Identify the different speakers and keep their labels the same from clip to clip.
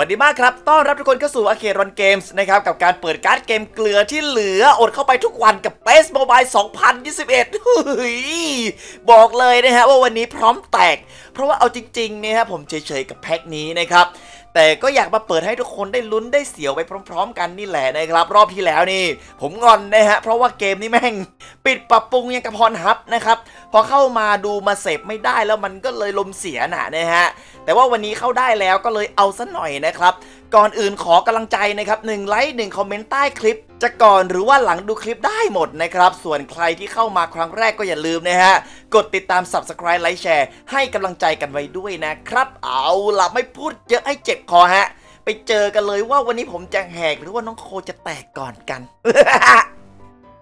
Speaker 1: วัสดีมากครับ ต้อนรับทุกคนเข้าสู่อาเครอนเกมส์นะครับ กับการเปิดการ์ดเกมเกลือที่เหลืออดเข้าไปทุกวันกับ p a c e Mobile 2021เฮ้ยบอกเลยนะฮะว่าวันนี้พร้อมแตก เพราะว่าเอาจริงๆเนี่ยฮะผมเฉยๆกับแพ็คนี้นะครับ แต่ก็อยากมาเปิดให้ทุกคนได้ลุ้นได้เสียวไปพร้อม ๆ กันนี่แหละนะครับ รอบที่แล้วนี่ ผมงอนนะฮะเพราะว่าเกมนี้แม่ง ปิดปรับปรุงยังกระพรฮับนะครับพอเข้ามาดูมาเสพไม่ได้แล้วมันก็เลยลมเสียหนะนะฮะแต่ว่าวันนี้เข้าได้แล้วก็เลยเอาซะหน่อยนะครับ ก่อนอื่นขอกำลังใจนะครับ1ไลค์1คอมเมนต์ใต้คลิป จะก่อนหรือว่าหลังดูคลิปได้หมดนะครับ ส่วนใครที่เข้ามาครั้งแรกก็อย่าลืมนะฮะ กดติดตาม Subscribe ไลค์แชร์ให้กำลังใจกันไว้ด้วยนะครับ เอาล่ะไม่พูดเยอะให้เจ็บคอฮะ ไปเจอกันเลยว่าวันนี้ผมจะแหกหรือว่าน้องโคจะแตกก่อนกัน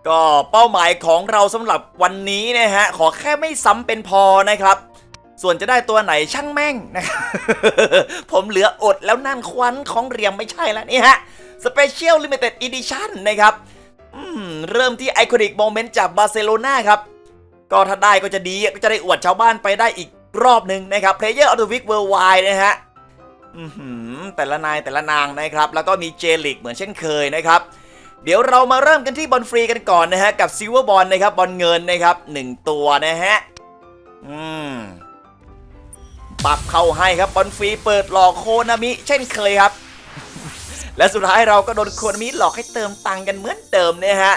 Speaker 1: ก็เป้าหมายของเราสำหรับวันนี้นะฮะขอแค่ไม่ซ้ำเป็นพอนะครับ ส่วนจะได้ตัวไหนช่างแม่งนะครับผมเหลืออดแล้วนั่นควันของเรียมไม่ใช่แล้วนี่ฮะ Special Limited Edition นนะครับเริ่มที่ Iconic Moment จากบาร์เซโลนาครับ ก็ถ้าได้ก็จะดีก็จะได้อวดชาวบ้านไปได้อีกรอบหนึ่งนะครับ Player of the Week Worldwide นะฮะแต่ละนายแต่ละนางนะครับ แล้วก็มีเจลิกเหมือนเช่นเคยนะครับ เดี๋ยวเรามาเริ่มกันที่บอลฟรีกันก่อนนะฮะ กับซิลเวอร์บอลนะครับบอลเงินนะครับหนึ่งตัวนะฮะ อืม ปรับเข้าให้ครับบอลฟรีเปิดหลอกโคนามิเช่นเคยครับ และสุดท้ายเราก็โดนโคนามิหลอกให้เติมตังค์กันเหมือนเดิมนะฮะ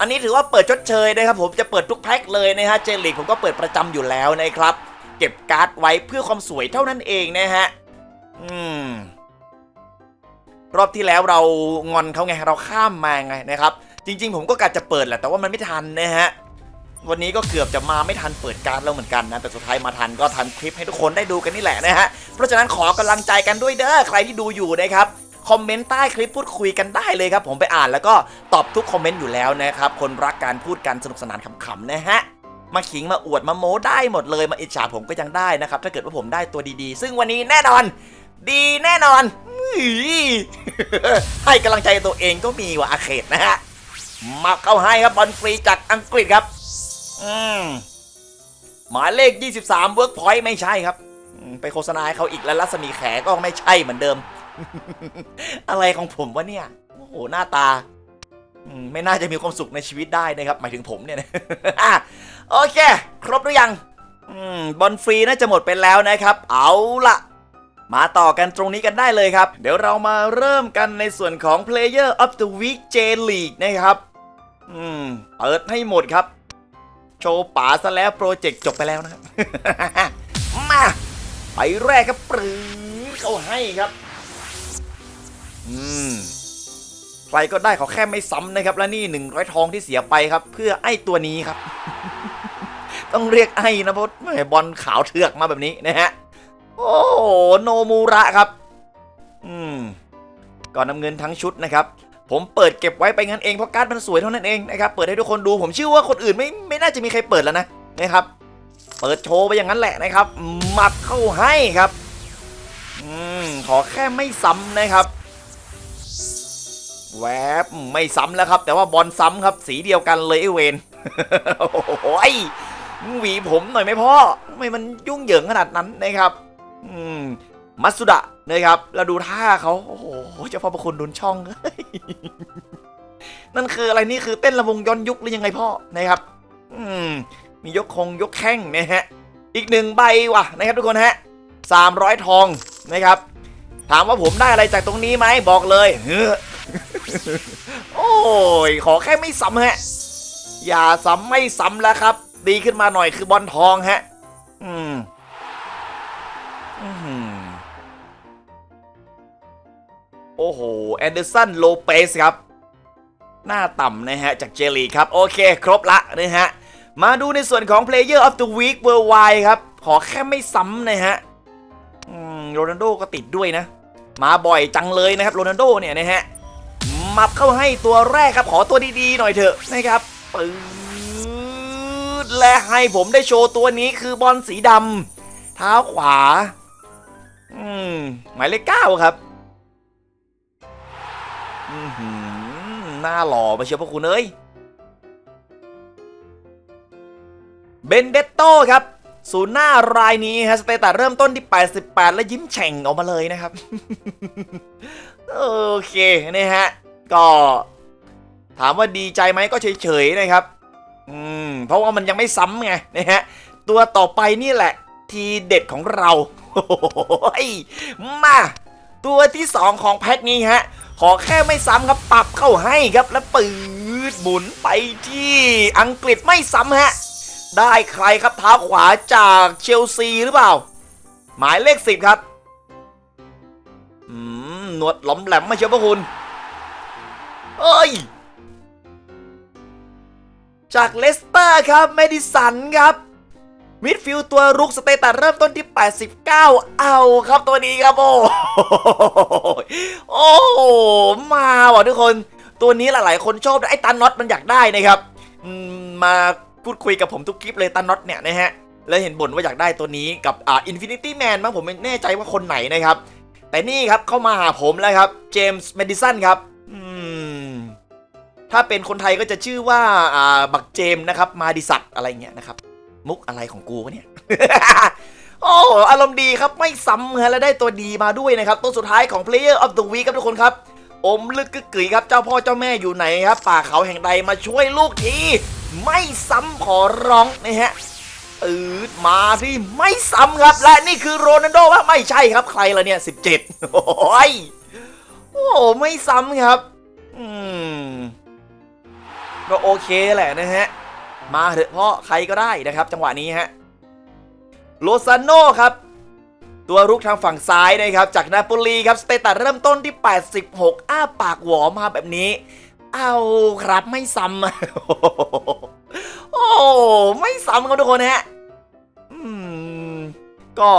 Speaker 1: อันนี้ถือว่าเปิดชดเชยนะครับผมจะเปิดทุกแพ็คเลยนะฮะเจลิกผมก็เปิดประจำอยู่แล้วนะครับ เก็บการ์ดไว้เพื่อความสวยเท่านั้นเองนะฮะอืมรอบที่แล้วเรางอนเขาไงเราข้ามมาไงนะครับ จริง ๆ ผมก็กะจะเปิดแหละแต่ว่ามันไม่ทันนะฮะ วันนี้ก็เกือบจะมาไม่ทันเปิดการ์ดแล้วเหมือนกันนะ แต่สุดท้ายมาทันก็ทันคลิปให้ทุกคนได้ดูกันนี่แหละนะฮะ เพราะฉะนั้นขอกำลังใจกันด้วยเด้อใครที่ดูอยู่นะครับคอมเมนต์ใต้คลิปพูดคุยกันได้เลยครับ ผมไปอ่านแล้วก็ตอบทุกคอมเมนต์อยู่แล้วนะครับ คนรักการพูดกันสนุกสนานขำๆนะฮะมาขิงมาอวดมาโม้ได้หมดเลยมาอิจฉาผมก็ยังได้นะครับ ถ้าเกิดว่าผมได้ตัวดีๆ ซึ่งวันนี้แน่นอน ดีแน่นอนให้กำลังใจตัวเองก็มีว่ะอาเขตนะฮะมาเข้าให้ครับบอลฟรีจากอังกฤษครับ อืมหมายเลข 23 Workpoint ไม่ใช่ครับ ไปโฆษณาให้เขาอีกแล้วรัศมีแขก็ไม่ใช่เหมือนเดิม อะไรของผมวะเนี่ย โอ้โห หน้าตา ไม่น่าจะมีความสุขในชีวิตได้นะครับ หมายถึงผมเนี่ยนะโอเค ครบหรือยังอบอลฟรีน่าจะหมดไปแล้วนะครับ เอาละมาต่อกันตรงนี้กันได้เลยครับ เดี๋ยวเรามาเริ่มกันในส่วนของ Player of the Week J League นะครับ อืม เปิดให้หมดครับ โชว์ป๋าซะแล้วโปรเจกต์จบไปแล้วนะครับ มาไปแรกครับปรือเขาให้ครับ อืมใครก็ได้ขอแค่ไม่ซ้ำนะครับ และนี่หนึ่งร้อยทองที่เสียไปครับ เพื่อไอ้ตัวนี้ครับ ต้องเรียกไอ้นะเพราะแหม่บอลขาวเถือกมาแบบนี้นะฮะ โอ้โหโนมูระครับ อืมก่อนนำเงินทั้งชุดนะครับ ผมเปิดเก็บไว้ไปงั้นเองเพราะการ์ดมันสวยเท่านั้นเองนะครับเปิดให้ทุกคนดูผมเชื่อว่าคนอื่นไม่ไม่น่าจะมีใครเปิดแล้วนะนะครับ เปิดโชว์ไปอย่างนั้นแหละนะครับหมัดเข้าให้ครับอืมขอแค่ไม่ซ้ำนะครับ แวบไม่ซ้ำแล้วครับ แต่ว่าบอลซ้ำครับ สีเดียวกันเลยไอเวนโอ้ยหวีผมหน่อยไหมพ่อทำไมมันยุ่งเหยิงขนาดนั้นนะครับ อืม มัสุดะนะครับแล้วดูท่าเขาโอ้โหเจ้าพ่อประคุณดุนช่อง นั่นคืออะไรนี่คือเต้นระวงย้อนยุคหรือยังไงพ่อนะครับ อืมมียกคงยกแข้งนะฮะ อีกหนึ่งใบว่ะนะครับทุกคนฮะสามร้อยทองนะครับ ถามว่าผมได้อะไรจากตรงนี้ไหมบอกเลยเฮ้อโอ้ยขอแค่ไม่ซ้ำฮะ อย่าซ้ำไม่ซ้ำแล้วครับ ดีขึ้นมาหน่อยคือบอลทองฮะ อืมอื้อ โอ้โหแอนเดอร์สันโลเปสครับ หน้าต่ำนะฮะ จากเจลีครับ โอเค ครบละนะฮะ มาดูในส่วนของ Player of the Week Worldwide ครับ ขอแค่ไม่ซ้ำนะฮะโรนัลโดก็ติดด้วยนะ มาบ่อยจังเลยนะครับโรนัลโดเนี่ยนะฮะ มับเข้าให้ตัวแรกครับ ขอตัวดีๆหน่อยเถอะนะครับปืดและให้ผมได้โชว์ตัวนี้คือบอลสีดำเท้าขวา อืมหมายเลขเก้าครับ หน้าหล่อมาเชียวพวกคุณเอ้ย เบนเดตโต้ครับศูนย์หน้ารายนี้ฮะสเตตัสเริ่มต้นที่ 88 และยิ้มแฉ่งออกมาเลยนะครับ โอเคนะฮะ ก็ถามว่าดีใจไหมก็เฉยๆนะครับ อืม เพราะว่ามันยังไม่ซ้ำไงนะฮะ ตัวต่อไปนี่แหละ ทีเด็ดของเราโอ้ยมา ตัวที่ 2 ของแพ็คนี้ฮะ ขอแค่ไม่ซ้ำครับปรับเข้าให้ครับแล้วปืดหมุนไปที่อังกฤษไม่ซ้ำฮะ ได้ใครครับเท้าขวาจากเชลซีหรือเปล่า หมายเลขสิบครับอืมหนวดหลอมแหลมมาเชียวพระคุณเอ้ย จากเลสเตอร์ครับ เมดิสันครับ มิดฟิลด์ตัวรุกสเตตัสเริ่มต้นที่ 89 เอาครับตัวนี้ครับ โอ้โอ้มาว่ะทุกคน ตัวนี้หลายๆ คนชอบไอ้ตันน็อตมันอยากได้นะครับมาพูดคุยกับผมทุกคลิปเลยตันน็อตเนี่ยนะฮะแล้วเห็นบ่นว่าอยากได้ตัวนี้กับอ่าอินฟินิตี้แมนมั้งผมไม่แน่ใจว่าคนไหนนะครับ แต่นี่ครับเข้ามาหาผมแล้วครับเจมส์เมดิสันครับถ้าเป็นคนไทยก็จะชื่อว่าอ่าบักเจมส์นะครับมาดิสัตอะไรเงี้ยนะครับ มุกอะไรของกูวะเนี่ย โอ้อารมณ์ดีครับไม่ซ้ำฮะและได้ตัวดีมาด้วยนะครับ ตัวสุดท้ายของ Player of the Week ครับทุกคนครับ อมลึกกึกกึ๋ยครับ เจ้าพ่อเจ้าแม่อยู่ไหนครับ ป่าเขาแห่งใดมาช่วยลูกที ไม่ซ้ำขอร้องนะฮะอืดมาที่ไม่ซ้ำครับ และนี่คือโรนัลโดว่าไม่ใช่ครับใครละเนี่ย 17 โอ้ยโอ้ไม่ซ้ำครับ อืมก็โอเคแหละนะฮะ มาเถอะพราะใครก็ได้นะครับ จังหวะนี้ฮะโลซานโนครับตัวรุกทางฝั่งซ้ายนะครับ จากนาโปลีครับสเตตัสเริ่มต้นที่ 86 อ้าปากหวอมาแบบนี้ เอาครับไม่ซ้ำโอ้ไม่ซ้ำครับทุกคนฮะอืมก็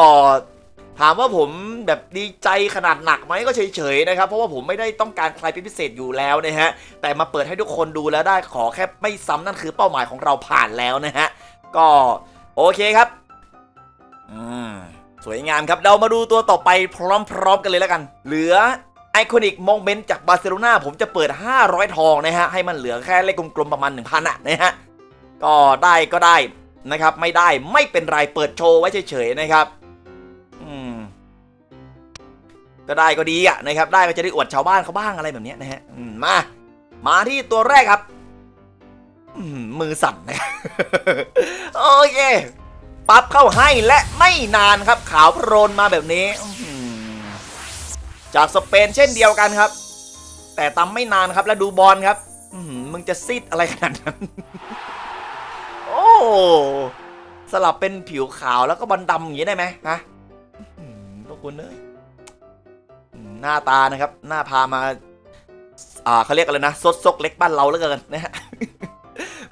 Speaker 1: ถามว่าผมแบบดีใจขนาดหนักไหมก็เฉยๆนะครับ เพราะว่าผมไม่ได้ต้องการใครเป็นพิเศษอยู่แล้วนะฮะ แต่มาเปิดให้ทุกคนดูแล้วได้ขอแค่ไม่ซ้ำนั่นคือเป้าหมายของเราผ่านแล้วนะฮะ ก็โอเคครับ อืมสวยงามครับ เรามาดูตัวต่อไปพร้อมๆกันเลยแล้วกัน เหลือไอคอนิกโมเมนต์จากบาร์เซโลนาผมจะเปิด 500 ทองนะฮะ ให้มันเหลือแค่เลขกลมๆประมาณ 1,000อะนะฮะ ก็ได้ก็ได้นะครับ ไม่ได้ไม่เป็นไรเปิดโชว์ไว้เฉยๆนะครับ ก็ได้ก็ดีอะนะครับได้ก็จะได้อวดชาวบ้านเขาบ้างอะไรแบบนี้นะฮะมามาที่ตัวแรกครับมือสั่นนะโอเคปรับเข้าให้และไม่นานครับขาวโพรนมาแบบนี้จากสเปนเช่นเดียวกันครับ แต่ตำไม่นานครับแล้วดูบอลครับมึงจะซีดอะไรขนาดนั้น โอ้สลับเป็นผิวขาวแล้วก็บอลดำอย่างนี้ได้ไหมฮะพวกคุณเอ้ยอืม หน้าตานะครับ หน้าพามา อ่าเขาเรียกอะไรนะซดซกเล็กบ้านเราแล้วกันนะฮะ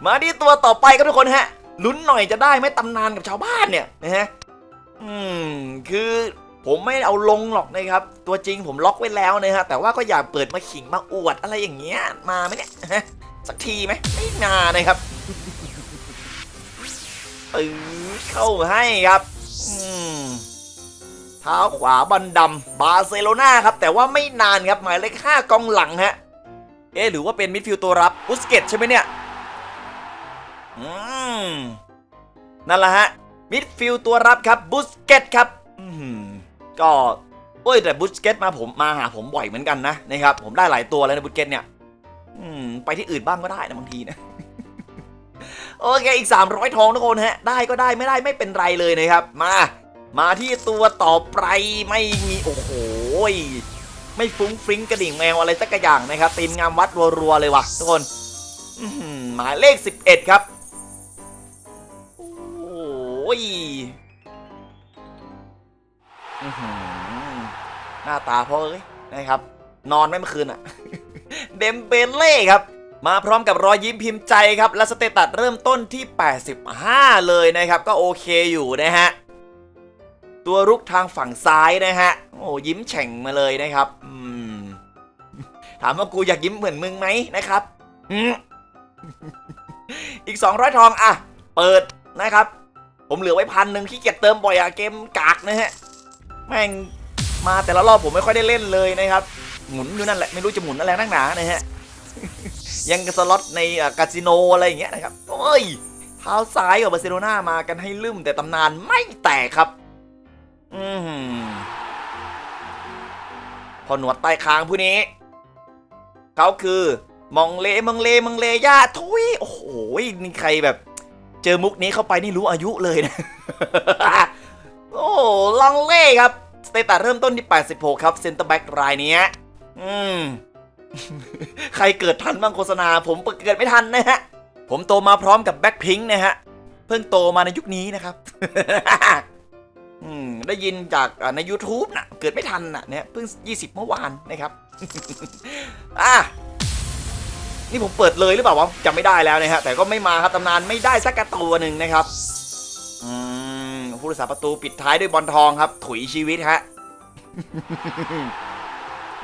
Speaker 1: มาที่ตัวต่อไปครับทุกคนฮะ ลุ้นหน่อยจะได้ไหมตำนานกับชาวบ้านเนี่ยนะฮะ อืม คือผมไม่เอาลงหรอกนะครับ ตัวจริงผมล็อกไว้แล้วนะฮะ แต่ว่าก็อยากเปิดมาขิงมาอวดอะไรอย่างเงี้ย มาไหมเนี่ยฮะสักทีไหมไม่มานะครับปื้อเข้าให้ครับ อืม เท้าขวาบันดำบาร์เซโลนาครับ แต่ว่าไม่นานครับ หมายเลขห้ากองหลังฮะ เอ๊หรือว่าเป็นมิดฟิลด์ตัวรับบุสเกตใช่ไหมเนี่ย อืม นั่นแหละฮะ มิดฟิลด์ตัวรับครับบุสเกตครับ อืม ก็โอ้ยแต่บุสเกตมาผมมาหาผมบ่อยเหมือนกันนะนะครับ ผมได้หลายตัวแล้วนะบุสเกตเนี่ย อืม ไปที่อื่นบ้างก็ได้นะบางทีนะโอเคอีก 300 ทองทุกคนฮะ ได้ก็ได้ไม่ได้ไม่เป็นไรเลยนะครับ มา มาที่ตัวต่อไปไม่มีโอ้โหไม่ฟุ้งฟริ้งกระดิ่งแมวอะไรสักอย่างนะครับตีมงามวัดรัวๆเลยว่ะทุกคนหมายเลข 11 ครับ โอ้ยหน้าตาพ่อเอ้ยนะครับ นอนไม่เมื่อคืนอะเดมเบเล่ครับ มาพร้อมกับรอยยิ้มพิมพ์ใจครับ และสเตตัสเริ่มต้นที่ 85 เลยนะครับ ก็โอเคอยู่นะฮะ ตัวรุกทางฝั่งซ้ายนะฮะ โอ้ยิ้มแฉ่งมาเลยนะครับอืมถามว่ากูอยากยิ้มเหมือนมึงไหมนะครับอืมอีก 200 ทองอะ เปิดนะครับ ผมเหลือไว้พันหนึ่งขี้เกียจเติมบ่อยอะเกมกากนะฮะ แม่งมาแต่ละรอบผมไม่ค่อยได้เล่นเลยนะครับ หมุนอยู่นั่นแหละไม่รู้จะหมุนอะไรนักหนานะฮะ ยังสล็อตในคาสิโนอะไรอย่างเงี้ยนะครับ โอ้ยเท้าซ้ายกับบาร์เซโลนามากันให้ลืมแต่ตำนานไม่แตกครับ อือหือพอหนวดใต้คางผู้นี้ เขาคือมองเลมองเลมองเลย่าทุยโอ้โหนี่ใครแบบ เจอมุกนี้เข้าไปนี่รู้อายุเลยนะ โอ้ลองเล่ครับ สเตตัสเริ่มต้นที่ 86 ครับ เซนเตอร์แบ็กรายนี้อืม ใครเกิดทันบ้างโฆษณา ผมเกิดไม่ทันนะฮะ ผมโตมาพร้อมกับแบ็คพิงค์นะฮะ เพิ่งโตมาในยุคนี้นะครับ ได้ยินจากใน YouTube นะเกิดไม่ทันนะเนี่ยเพิ่ง 20 เมื่อวานนะครับ อะนี่ผมเปิดเลยหรือเปล่าวะจำไม่ได้แล้วนะฮะแต่ก็ไม่มาครับตำนานไม่ได้สักกระตัวหนึ่งนะครับอืมผู้รักษาประตูปิดท้ายด้วยบอลทองครับ ถุยชีวิตฮะ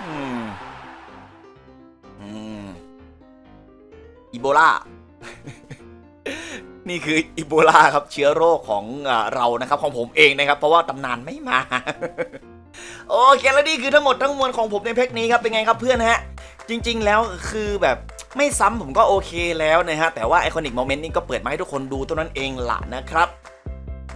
Speaker 1: อืมอืมอีโบลา นี่คืออีโบลาครับเชื้อโรคของเรานะครับของผมเองนะครับ เพราะว่าตำนานไม่มา โอเคแล้วนี่คือทั้งหมดทั้งมวลของผมในเพกนี้ครับเป็นไงครับเพื่อนฮะ จริง ๆ แล้วคือแบบไม่ซ้ำผมก็โอเคแล้วนะฮะแต่ว่าไอคอนิกโมเมนต์นี้ก็เปิดมาให้ทุกคนดูเท่านั้นเองละนะครับ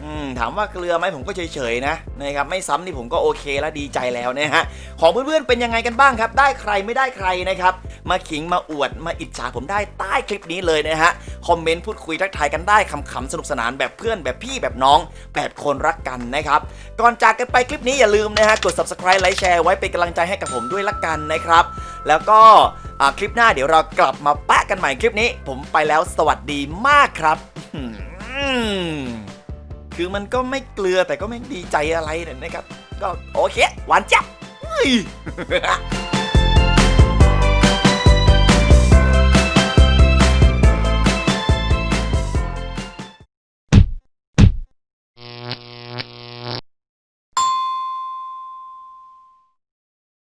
Speaker 1: อืมถามว่าเกลือไหมผมก็เฉยๆนะนะครับไม่ซ้ำนี่ผมก็โอเคและดีใจแล้วนะฮะของเพื่อนๆเป็นยังไงกันบ้างครับ ได้ใครไม่ได้ใครนะครับมาขิงมาอวดมาอิจฉาผมได้ใต้คลิปนี้เลยนะฮะคอมเมนต์พูดคุยทักทายกันได้ขำๆสนุกสนานแบบเพื่อนแบบพี่แบบน้องแบบคนรักกันนะครับก่อนจากกันไปคลิปนี้อย่าลืมนะฮะกด subscribe ไลค์แชร์ไว้เป็นกำลังใจให้กับผมด้วยละกันนะครับ แล้วก็คลิปหน้าเดี๋ยวเรากลับมาแปะกันใหม่คลิปนี้ ผมไปแล้วสวัสดีมากครับ คือมันก็ไม่เกลือแต่ก็ไม่ดีใจอะไรนะครับ ก็โอเค หวานจับ